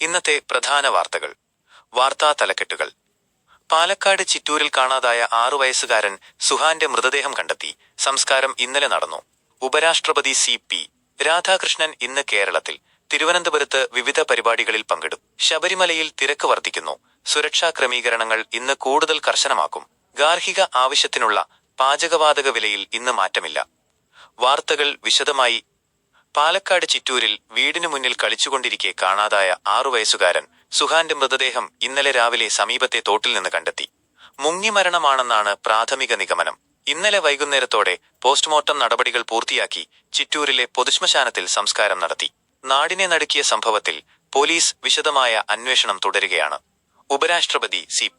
ഇന്നത്തെ പ്രധാന വാർത്തകൾ. വാർത്താ തലക്കെട്ടുകൾ. പാലക്കാട് ചിറ്റൂരിൽ കാണാതായ ആറു വയസ്സുകാരൻ സുഹാന്റെ മൃതദേഹം കണ്ടെത്തി. സംസ്കാരം ഇന്നലെ നടന്നു. ഉപരാഷ്ട്രപതി സി പി. രാധാകൃഷ്ണൻ ഇന്ന് കേരളത്തിൽ. തിരുവനന്തപുരത്ത് വിവിധ പരിപാടികളിൽ പങ്കെടുക്കും ശബരിമലയിൽ തിരക്ക് വർദ്ധിക്കുന്നു. സുരക്ഷാ ക്രമീകരണങ്ങൾ ഇന്ന് കൂടുതൽ കർശനമാക്കും. ഗാർഹിക ആവശ്യത്തിനുള്ള പാചകവാതക വിലയിൽ ഇന്ന് മാറ്റമില്ല. വാർത്തകൾ വിശദമായി പാലക്കാട് ചിറ്റൂരിൽ വീടിനു മുന്നിൽ കളിച്ചുകൊണ്ടിരിക്കെ കാണാതായ ആറു വയസ്സുകാരൻ സുഹാന്റെ മൃതദേഹം ഇന്നലെ രാവിലെ സമീപത്തെ തോട്ടിൽ നിന്ന് കണ്ടെത്തി. മുങ്ങിമരണമാണെന്നാണ് പ്രാഥമിക നിഗമനം. ഇന്നലെ വൈകുന്നേരത്തോടെ പോസ്റ്റ്മോർട്ടം നടപടികൾ പൂർത്തിയാക്കി ചിറ്റൂരിലെ പൊതുശ്മശാനത്തിൽ സംസ്കാരം നടത്തി. നാടിനെ നടുക്കിയ സംഭവത്തിൽ പോലീസ് വിശദമായ അന്വേഷണം തുടരുകയാണ്. ഉപരാഷ്ട്രപതി സി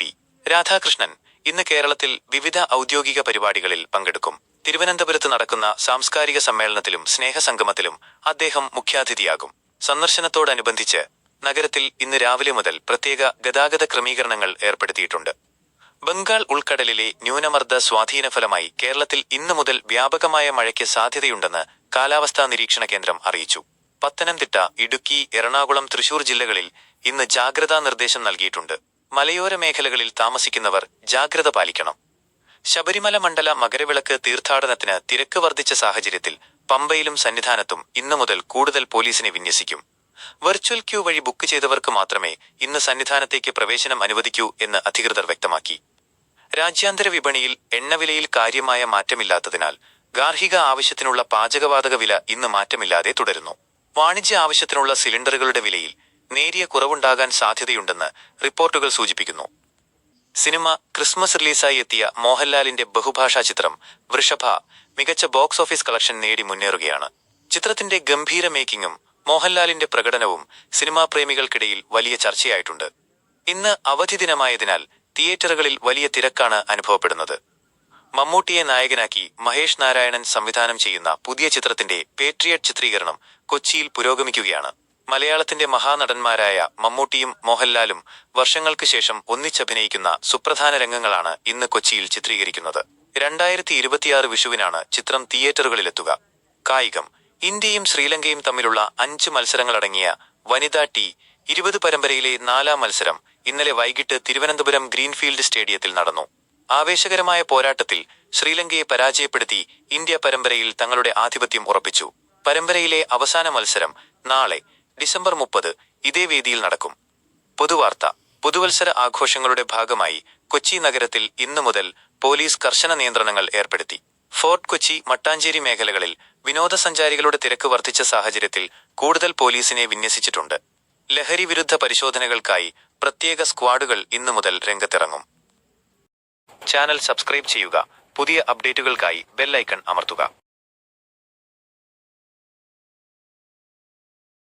രാധാകൃഷ്ണൻ ഇന്ന് കേരളത്തിൽ വിവിധ ഔദ്യോഗിക പരിപാടികളിൽ പങ്കെടുക്കും. തിരുവനന്തപുരത്ത് നടക്കുന്ന സാംസ്കാരിക സമ്മേളനത്തിലും സ്നേഹസംഗമത്തിലും അദ്ദേഹം മുഖ്യാതിഥിയാകും. സന്ദർശനത്തോടനുബന്ധിച്ച് നഗരത്തിൽ ഇന്ന് രാവിലെ മുതൽ പ്രത്യേക ഗതാഗത ക്രമീകരണങ്ങൾ ഏർപ്പെടുത്തിയിട്ടുണ്ട്. ബംഗാൾ ഉൾക്കടലിലെ ന്യൂനമർദ്ദ സ്വാധീനഫലമായി കേരളത്തിൽ ഇന്നു മുതൽ വ്യാപകമായ മഴയ്ക്ക് സാധ്യതയുണ്ടെന്ന് കാലാവസ്ഥാ നിരീക്ഷണ കേന്ദ്രം അറിയിച്ചു. പത്തനംതിട്ട ഇടുക്കി എറണാകുളം തൃശൂർ ജില്ലകളിൽ ഇന്ന് ജാഗ്രതാ നിർദ്ദേശം നൽകിയിട്ടുണ്ട്. മലയോര മേഖലകളിൽ താമസിക്കുന്നവർ ജാഗ്രത പാലിക്കണം. ശബരിമല മണ്ഡല മകരവിളക്ക് തീർത്ഥാടനത്തിന് തിരക്ക് വർദ്ധിച്ച സാഹചര്യത്തിൽ പമ്പയിലും സന്നിധാനത്തും ഇന്നു മുതൽ കൂടുതൽ പോലീസിനെ വിന്യസിക്കും. വെർച്വൽ ക്യൂ വഴി ബുക്ക് ചെയ്തവർക്ക് മാത്രമേ ഇന്ന് സന്നിധാനത്തേക്ക് പ്രവേശനം അനുവദിക്കൂ എന്ന് അധികൃതർ വ്യക്തമാക്കി. രാജ്യാന്തര വിപണിയിൽ എണ്ണവിലയിൽ കാര്യമായ മാറ്റമില്ലാത്തതിനാൽ ഗാർഹിക ആവശ്യത്തിനുള്ള പാചകവാതക വില ഇന്ന് മാറ്റമില്ലാതെ തുടരുന്നു. വാണിജ്യ ആവശ്യത്തിനുള്ള സിലിണ്ടറുകളുടെ വിലയിൽ നേരിയ കുറവുണ്ടാകാൻ സാധ്യതയുണ്ടെന്ന് റിപ്പോർട്ടുകൾ സൂചിപ്പിക്കുന്നു. സിനിമ ക്രിസ്മസ് റിലീസായി എത്തിയ മോഹൻലാലിന്റെ ബഹുഭാഷാ ചിത്രം വൃഷഭ മികച്ച ബോക്സ് ഓഫീസ് കളക്ഷൻ നേടി മുന്നേറുകയാണ്. ചിത്രത്തിന്റെ ഗംഭീര മേക്കിങ്ങും മോഹൻലാലിന്റെ പ്രകടനവും സിനിമാ പ്രേമികൾക്കിടയിൽ വലിയ ചർച്ചയായിട്ടുണ്ട്. ഇന്ന് അവധി ദിനമായതിനാൽ തിയേറ്ററുകളിൽ വലിയ തിരക്കാണ് അനുഭവപ്പെടുന്നത്. മമ്മൂട്ടിയെ നായകനാക്കി മഹേഷ് നാരായണൻ സംവിധാനം ചെയ്യുന്ന പുതിയ ചിത്രത്തിന്റെ പേട്രിയറ്റ് ചിത്രീകരണം കൊച്ചിയിൽ പുരോഗമിക്കുകയാണ്. മലയാളത്തിന്റെ മഹാനടന്മാരായ മമ്മൂട്ടിയും മോഹൻലാലും വർഷങ്ങൾക്ക് ശേഷം ഒന്നിച്ചഭിനയിക്കുന്ന സുപ്രധാന രംഗങ്ങളാണ് ഇന്ന് കൊച്ചിയിൽ ചിത്രീകരിക്കുന്നത്. രണ്ടായിരത്തി ഇരുപത്തിയാറ് വിഷുവിനാണ് ചിത്രം തിയേറ്ററുകളിലെത്തുക. കായികം ഇന്ത്യയും ശ്രീലങ്കയും തമ്മിലുള്ള അഞ്ച് മത്സരങ്ങളടങ്ങിയ വനിതാ ടി ഇരുപത് പരമ്പരയിലെ നാലാം മത്സരം ഇന്നലെ വൈകിട്ട് തിരുവനന്തപുരം ഗ്രീൻഫീൽഡ് സ്റ്റേഡിയത്തിൽ നടന്നു. ആവേശകരമായ പോരാട്ടത്തിൽ ശ്രീലങ്കയെ പരാജയപ്പെടുത്തി ഇന്ത്യ പരമ്പരയിൽ തങ്ങളുടെ ആധിപത്യം ഉറപ്പിച്ചു. പരമ്പരയിലെ അവസാന മത്സരം നാളെ ഡിസംബർ മുപ്പത് ഇതേ വേദിയിൽ നടക്കും. പൊതുവാർത്ത പുതുവത്സര ആഘോഷങ്ങളുടെ ഭാഗമായി കൊച്ചി നഗരത്തിൽ ഇന്നു മുതൽ പോലീസ് കർശന നിയന്ത്രണങ്ങൾ ഏർപ്പെടുത്തി. ഫോർട്ട് കൊച്ചി മട്ടാഞ്ചേരി മേഖലകളിൽ വിനോദസഞ്ചാരികളുടെ തിരക്ക് വർദ്ധിച്ച സാഹചര്യത്തിൽ കൂടുതൽ പോലീസിനെ വിന്യസിച്ചിട്ടുണ്ട്. ലഹരി വിരുദ്ധ പരിശോധനകൾക്കായി പ്രത്യേക സ്ക്വാഡുകൾ ഇന്നു മുതൽ രംഗത്തിറങ്ങും. ചാനൽ സബ്സ്ക്രൈബ് ചെയ്യുക പുതിയ അപ്ഡേറ്റുകൾക്കായി ബെല്ലൈക്കൺ അമർത്തുക.